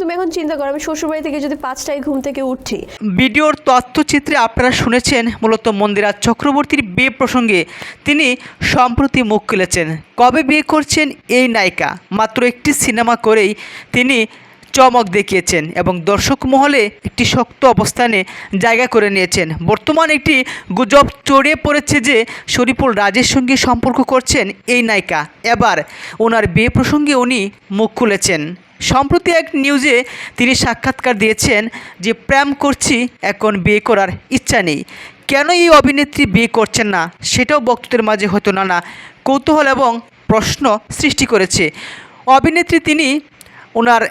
তুমি এখন চিন্তা করো, আমি শ্বশুরবাড়ি থেকে যদি পাঁচটায় ঘুম থেকে উঠি। ভিডিওর তথ্যচিত্রে আপনারা শুনেছেন মূলত মন্দিরা চক্রবর্তীর বিয়ে প্রসঙ্গে। তিনি সম্প্রতি মুখ খুলেছেন। কবে বিয়ে করছেন এই নায়িকা? মাত্র একটি সিনেমা করেই তিনি চমক দেখিয়েছেন এবং দর্শক মহলে একটি শক্ত অবস্থানে জায়গা করে নিয়েছেন। বর্তমান একটি গুজব চড়িয়ে পড়েছে যে শরীফুল রাজের সঙ্গে সম্পর্ক করছেন এই নায়িকা। এবার ওনার বিয়ে প্রসঙ্গে উনি মুখ খুলেছেন। সম্প্রতি এক নিউজে তিনি সাক্ষাৎকার দিয়েছেন যে, প্রেম করছি, এখন বিয়ে করার ইচ্ছা নেই। কেন এই অভিনেত্রী বিয়ে করছেন না? সেটাও বক্তদের মাঝে হতো না না। কৌতূহল এবং প্রশ্ন সৃষ্টি করেছে। অভিনেত্রী তিনি ওনার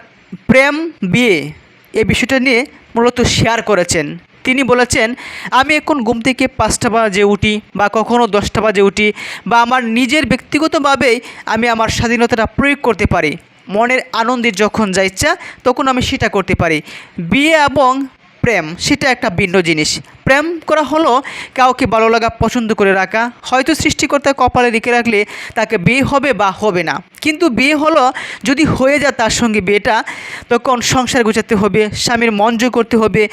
প্রেম, বিয়ে এই বিষয়টা নিয়ে মূলত শেয়ার করেছেন। তিনি বলেছেন, আমি এখন ঘুম থেকে পাঁচটা বাজে উঠি বা কখনও দশটা বাজে উঠি বা আমার নিজের ব্যক্তিগতভাবেই আমি আমার স্বাধীনতাটা প্রয়োগ করতে পারি। মনের আনন্দের যখন যা ইচ্ছা, তখন আমি সেটা করতে পারি। বিয়ে এবং প্রেম, সেটা একটা ভিন্ন জিনিস। প্রেম করা হলো কাউকে ভালো লাগা, পছন্দ করে রাখা। হয়তো সৃষ্টিকর্তা কপালে রেখে রাখলে তাকে বিয়ে হবে বা হবে না। কিন্তু বিয়ে হলো যদি হয়ে যায় তার সঙ্গে বিয়েটা, তখন সংসার গোছাতে হবে, স্বামীর মন করতে হবে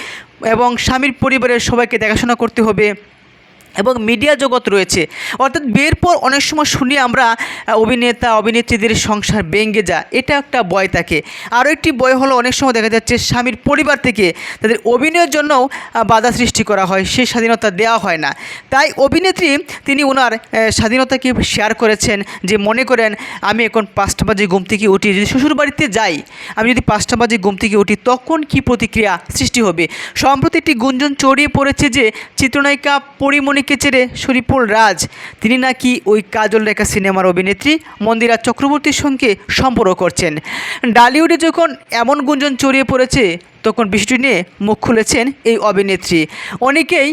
এবং স্বামীর পরিবারের সবাইকে দেখাশোনা করতে হবে। এবং মিডিয়া জগৎ রয়েছে। অর্থাৎ বিয়ের পর অনেক সময় শুনি আমরা অভিনেতা, অভিনেত্রীদের সংসার ভেঙে যা এটা একটা বয় থাকে আরও একটি বয় হলো অনেক সময় দেখা যাচ্ছে স্বামীর পরিবার থেকে তাদের অভিনয়ের জন্যও বাধা সৃষ্টি করা হয় সেই স্বাধীনতা দেওয়া হয় না। তাই অভিনেত্রী তিনি ওনার স্বাধীনতাকে শেয়ার করেছেন যে মনে করেন, আমি এখন পাঁচটা বাজে ঘুম থেকে উঠি, যদি শ্বশুরবাড়িতে যাই, আমি যদি পাঁচটা বাজে ঘুম থেকে উঠি, তখন কি প্রতিক্রিয়া সৃষ্টি হবে? সম্প্রতি একটি গুঞ্জন চড়িয়ে পড়েছে যে, চিত্রনায়িকা পরিমণিকে রে? শরীফুল রাজ। তিনি নাকি ওই কাজল রেখা সিনেমার অভিনেত্রী মন্দিরা চক্রবর্তীর সঙ্গে সম্পর্ক করছেন। ডালিউডে যখন এমন গুঞ্জন ছড়িয়ে পড়েছে, তখন বিষয়টি নিয়ে মুখ খুলেছেন এই অভিনেত্রী। অনেকেই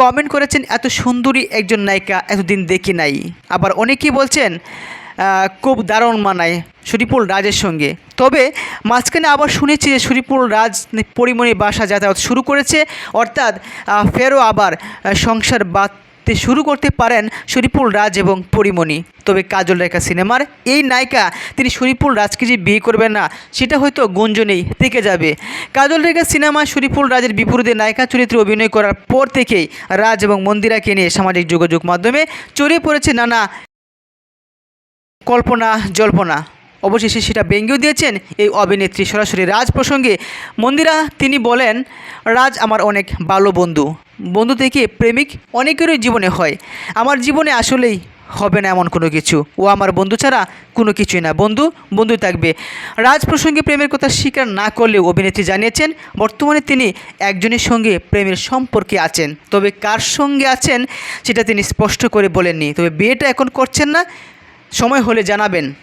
কমেন্ট করেছেন, এত সুন্দরী একজন নায়িকা এতদিন দেখি নাই। আবার অনেকেই বলছেন খুব দারুণ মানায় শরীফুল রাজের সঙ্গে। তবে মাঝখানে আবার শুনেছি যে শরীফুল রাজ পরিমণি বাসা যাতায়াত শুরু করেছে, অর্থাৎ ফেরও আবার সংসার বাঁধতে শুরু করতে পারেন শরীফুল রাজ এবং পরিমণি। তবে কাজল রেখা সিনেমার এই নায়িকা, তিনি শরীফুল রাজকে যে বিয়ে করবেন না, সেটা হয়তো গুঞ্জনেই থেকে যাবে। কাজল রেখা সিনেমায় শরীফুল রাজের বিপরীতে নায়িকা চরিত্রে অভিনয় করার পর থেকেই রাজ এবং মন্দিরাকে নিয়ে সামাজিক যোগাযোগ মাধ্যমে ছড়িয়ে পড়েছে নানা কল্পনা, জল্পনা। অবশেষে সেটা ব্যঙ্গেও দিয়েছেন এই অভিনেত্রী। সরাসরি রাজ প্রসঙ্গে মন্দিরা, তিনি বলেন, রাজ আমার অনেক ভালো বন্ধু। বন্ধু থেকে প্রেমিক অনেকেরই জীবনে হয়। আমার জীবনে আসলেই হবে না এমন কোনো কিছু। ও আমার বন্ধু ছাড়া কোনো কিছুই না। বন্ধু বন্ধু থাকবে। রাজ প্রসঙ্গে প্রেমের কথা স্বীকার না করলেও অভিনেত্রী জানিয়েছেন, বর্তমানে তিনি একজনের সঙ্গে প্রেমের সম্পর্কে আছেন। তবে কার সঙ্গে আছেন, সেটা তিনি স্পষ্ট করে বলেননি। তবে বিয়েটা এখন করছেন না। সময় হলে জানাবেন।